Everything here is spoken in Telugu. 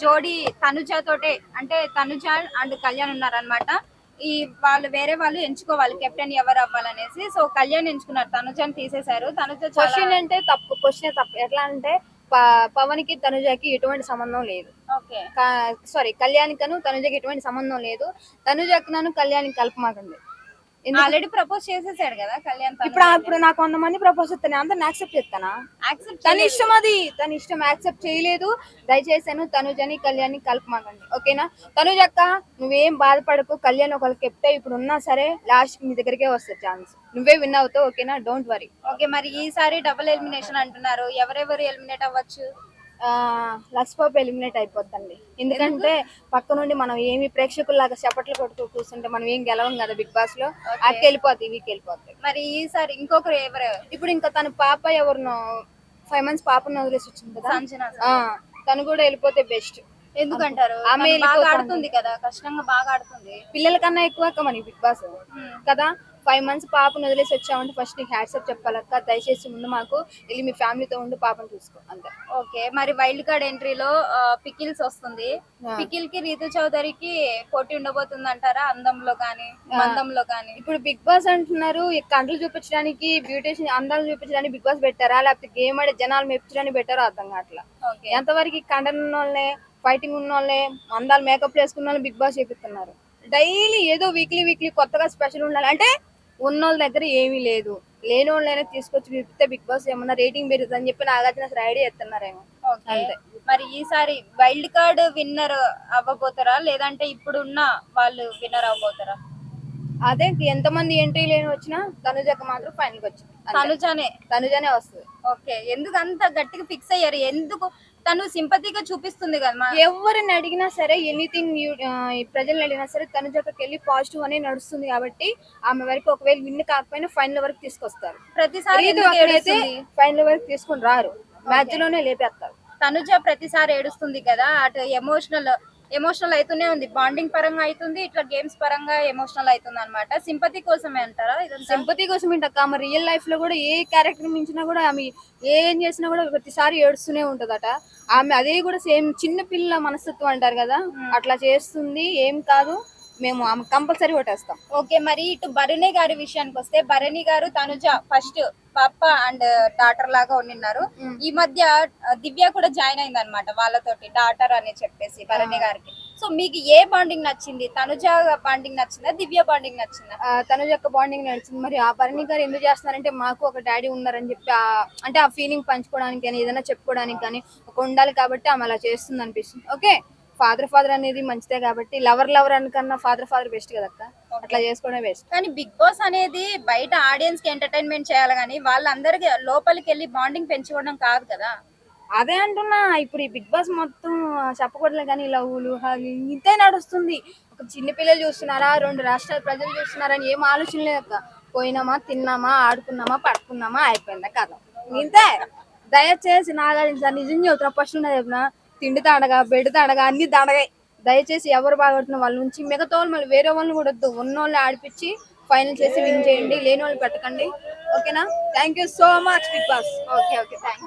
జోడి తనుజ తోటే అంటే తనుజ అండ్ కళ్యాణ్ ఉన్నారనమాట ఈ వాళ్ళు వేరే వాళ్ళు ఎంచుకోవాలి కెప్టెన్ ఎవరు అవ్వాలనేసి. సో కళ్యాణ్ ఎంచుకున్నారు తనుజని తీసేశారు. తనుజ క్వశ్చన్ అంటే తప్పు క్వశ్చన్ తప్పు. ఎట్లా అంటే పవన్కి తనుజకి ఎటువంటి సంబంధం లేదు. సారీ కళ్యాణ్ కను తనుజకి ఎటువంటి సంబంధం లేదు. తనుజకి నన్ను కళ్యాణ్ కలపమాకండి. ఆల్రెడీ ప్రపోజ్ చేసేసాడు కదా కళ్యాణ్ ఇప్పుడు ఇప్పుడు నాకు కొంతమంది ప్రపోజ్ చేస్తాను అందరిని యాక్సెప్ట్ చేస్తానా? యాక్సెప్ట్ తన ఇష్టం అది. తన ఇష్టం యాక్సెప్ట్ చేయలేదు. దయచేసాను తనుజని కళ్యాణ్ కలపమాకండి ఓకేనా? తనుజ అక్క నువ్వేం బాధపడకు. కళ్యాణ్ ఒకరికి చెప్తే ఇప్పుడు ఉన్నా సరే లాస్ట్ మీ దగ్గరికే వస్తుంది ఛాన్స్. నువ్వే విన్ అవుతావు ఓకేనా? డోంట్ వరీ ఓకే మరి ఈసారి డబుల్ ఎలిమినేషన్ అంటున్నారు. ఎవరెవరు ఎలిమినేట్ అవ్వచ్చు? లక్స్పాప్ ఎలిమినేట్ అయిపోద్దండి. ఎందుకంటే పక్క నుండి మనం ఏమి ప్రేక్షకుల్లాగా చప్పట్లు కొడుతూ కూర్చుంటే మనం ఏం గెలవం కదా బిగ్ బాస్లో? అక్క వెళ్ళిపోద్ది వీక్ వెళ్ళిపోతాయి మరి ఈసారి ఇంకొకరు ఎవరు? ఇప్పుడు ఇంకా తన పాప ఎవరినో ఫైవ్ మంత్స్ పాపను వదిలేసి వచ్చింది కదా? తను కూడా వెళ్ళిపోతే బెస్ట్ ఎందుకంటారు? ఆమె. ఆడుతుంది కదా కష్టంగా బాగా ఆడుతుంది. పిల్లల కన్నా ఎక్కువ అక్క మన బిగ్ బాస్. కదా? ఫైవ్ మంత్స్ పాపను వదిలేసి వచ్చామంటే ఫస్ట్ నీకు హ్యాట్సప్ చెప్పాలక్క. దయచేసి ముందు మాకు వెళ్ళి మీ ఫ్యామిలీతో ఉండి పాపను చూసుకో అంతే. ఓకే మరి వైల్డ్ కార్డ్ ఎంట్రీలో పికిల్స్ వస్తుంది. పికిల్కి రీతు చౌదరికి పోటీ ఉండబోతుంది అంటారా అందంలో కానీ మందంలో కానీ ఇప్పుడు బిగ్ బాస్ అంటున్నారు ఈ కంటలు చూపించడానికి బ్యూటిషియన్ అందాలు చూపించడానికి బిగ్ బాస్ పెట్టారా? లేకపోతే గేమ్ ఆడే జనాలు మెప్పించడానికి పెట్టారో అర్థం కావట్లా? ఓకే ఎంతవరకు ఉన్న వాళ్ళే ఫైటింగ్ ఉన్న వాళ్ళే అందాలు మేకప్ వేసుకున్న వాళ్ళు బిగ్ బాస్ చేపిస్తున్నారు? డైలీ ఏదో వీక్లీ వీక్లీ కొత్తగా స్పెషల్ ఉండాలి. అంటే ఉన్న వాళ్ళ దగ్గర ఏమీ లేదు. లేని వాళ్ళైనా తీసుకొచ్చి చూపిస్తే బిగ్ బాస్ ఏమన్నా రేటింగ్ పెరుగుతుంది అని చెప్పి నాగార్జున అసలు ఐడియా ఎత్తున్నారేమో అంతే. మరి ఈసారి వైల్డ్ కార్డ్ విన్నర్ అవ్వబోతారా? లేదంటే ఇప్పుడున్న వాళ్ళు విన్నర్ అవ్వబోతారా? అదే ఎంతమంది ఎంట్రీ లేని వచ్చినా తనుజక్క మాత్రం ఫైనల్ వచ్చింది. తనుజానే. తనుజనే వస్తుంది. ఓకే. ఎందుకు అంత గట్టిగా ఫిక్స్ అయ్యారు? ఎందుకు తను సింపతిగా చూపిస్తుంది కదా ఎవరిని అడిగినా సరే ఎనీథింగ్ ప్రజల్ని అడిగినా సరే తనుజక్కకి వెళ్ళి పాజిటివ్ అనే నడుస్తుంది కాబట్టి ఆమె వరకు ఒకవేళ విన్ కాకపోయినా ఫైనల్ వరకు తీసుకొస్తారు. ప్రతిసారి? ఫైనల్ వరకు తీసుకొని రారు. మధ్యలోనే లేపేస్తారు. తనుజ ప్రతిసారి ఏడుస్తుంది కదా అటు ఎమోషనల్ ఎమోషనల్ అవుతూనే ఉంది. బాండింగ్ పరంగా అవుతుంది ఇట్లా గేమ్స్ పరంగా ఎమోషనల్ అవుతుంది అనమాట సింపతి కోసమే అంటారా సింపతి కోసం ఏంటక్క ఆమె రియల్ లైఫ్లో కూడా ఏ క్యారెక్టర్ మించినా కూడా ఆమె ఏం చేసినా కూడా ప్రతిసారి ఏడుస్తూనే ఉంటదట. ఆమె అదే కూడా సేమ్ చిన్న పిల్ల మనస్తత్వం అంటారు కదా అట్లా చేస్తుంది ఏం కాదు. మేము ఆమె కంపల్సరీ కొట్టేస్తాం ఓకే మరి ఇటు భరణి గారి విషయానికి వస్తే భరణి గారు తనుజ ఫస్ట్ పాప అండ్ డాటర్ లాగా ఉండిన్నారు. ఈ మధ్య దివ్య కూడా జాయిన్ అయింది అనమాట వాళ్ళతోటి డాటర్ అని చెప్పేసి భరణి గారికి. సో మీకు ఏ బాండింగ్ నచ్చింది? తనుజ బాండింగ్ నచ్చిందా? దివ్య బాండింగ్ నచ్చిందా? తనుజ యొక్క బాండింగ్ నడిచింది మరి ఆ భరణి గారు ఎందుకు చేస్తున్నారంటే మాకు ఒక డాడీ ఉన్నారని చెప్పి అంటే ఆ ఫీలింగ్ పంచుకోవడానికి కానీ ఏదైనా చెప్పుకోవడానికి కానీ ఒక ఉండాలి కాబట్టి ఆమె అలా చేస్తుంది అనిపిస్తుంది. ఓకే? ఫాదర్ ఫాదర్ అనేది మంచిదే కాబట్టి లవర్ లవర్ అనకన్నా ఫాదర్ ఫాదర్ బెస్ట్ కదక్క అట్లా చేసుకోవడమే బెస్ట్ కానీ బిగ్ బాస్ అనేది బయట ఆడియన్స్కి ఎంటర్టైన్మెంట్ చేయాలి కానీ వాళ్ళందరికి లోపలికి వెళ్ళి బాండింగ్ పెంచుకోవడం కాదు కదా? అదే అంటున్నా. ఇప్పుడు ఈ బిగ్ బాస్ మొత్తం చెప్పకూడలే కానీ లవ్వులు ఇంతే నడుస్తుంది. ఒక చిన్న పిల్లలు చూస్తున్నారా రెండు రాష్ట్రాల ప్రజలు చూస్తున్నారా అని ఏం ఆలోచన లేదక్క పోయినామా తిన్నామా ఆడుకున్నామా పడుకున్నామా అయిపోయిందా కథ. ఇంతే. దయచేసి నాగార్జున సార్ నిజం చెబుతున్నా ఫస్ట్ ఉన్నది చెప్పిన? తిండి తాడగా బెడ్ తాడగా అన్ని తాడగాయి దయచేసి ఎవరు బాగుపడుతున్న వాళ్ళ నుంచి మిగతా వాళ్ళు మళ్ళీ వేరే వాళ్ళని కూడా వద్దు. ఉన్న వాళ్ళు ఆడిపించి ఫైనల్ చేసి విన్ చేయండి. లేని వాళ్ళు పెట్టకండి. ఓకేనా? Thank you so much Bigg Boss okay okay thank